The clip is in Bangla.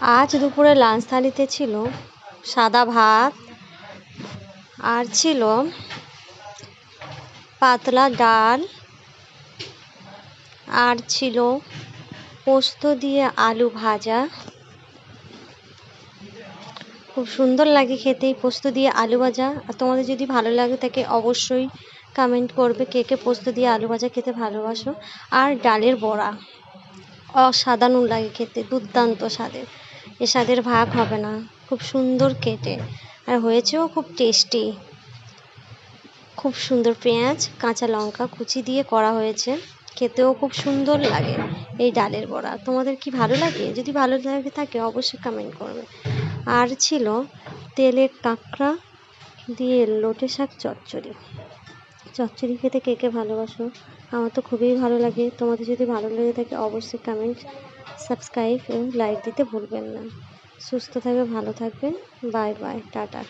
আজ দুপুরে লাঞ্চ থালিতে ছিল সাদা ভাত আর ছিল পাতলা ডাল আর ছিল পোস্ত দিয়ে আলু ভাজা। খুব সুন্দর লাগে খেতে পোস্ত দিয়ে আলু ভাজা। আর তোমাদের যদি ভালো লাগে থাকে অবশ্যই কমেন্ট করবে কে কে পোস্ত দিয়ে আলু ভাজা খেতে ভালোবাসো। আর ডালের বড়া, অসাধারণ লাগে খেতে, দুর্দান্ত স্বাদের। এ স্বাদের ভাগ হবে না। খুব সুন্দর কেটে। আর হয়েছেও খুব টেস্টি খুব সুন্দর পেঁয়াজ, কাঁচা লঙ্কা কুচি দিয়ে করা হয়েছে। খেতেও খুব সুন্দর লাগে এই ডালের বড়া। তোমাদের কি ভালো লাগে? যদি ভালো লাগে থাকে, অবশ্যই কমেন্ট করবে। আর ছিল তেলের কাঁকড়া দিয়ে লোটে শাক চচ্চড়ি। চচ্চড়ি খেতে কে কে ভালোবাসো? আমার তো খুবই ভালো লাগে। তোমাদের যদি ভালো লেগে থাকে অবশ্যই কমেন্ট সাবস্ক্রাইব এবং লাইক দিতে ভুলবেন না। সুস্থ থাকবে, ভালো থাকবেন বাই বাই টাটা।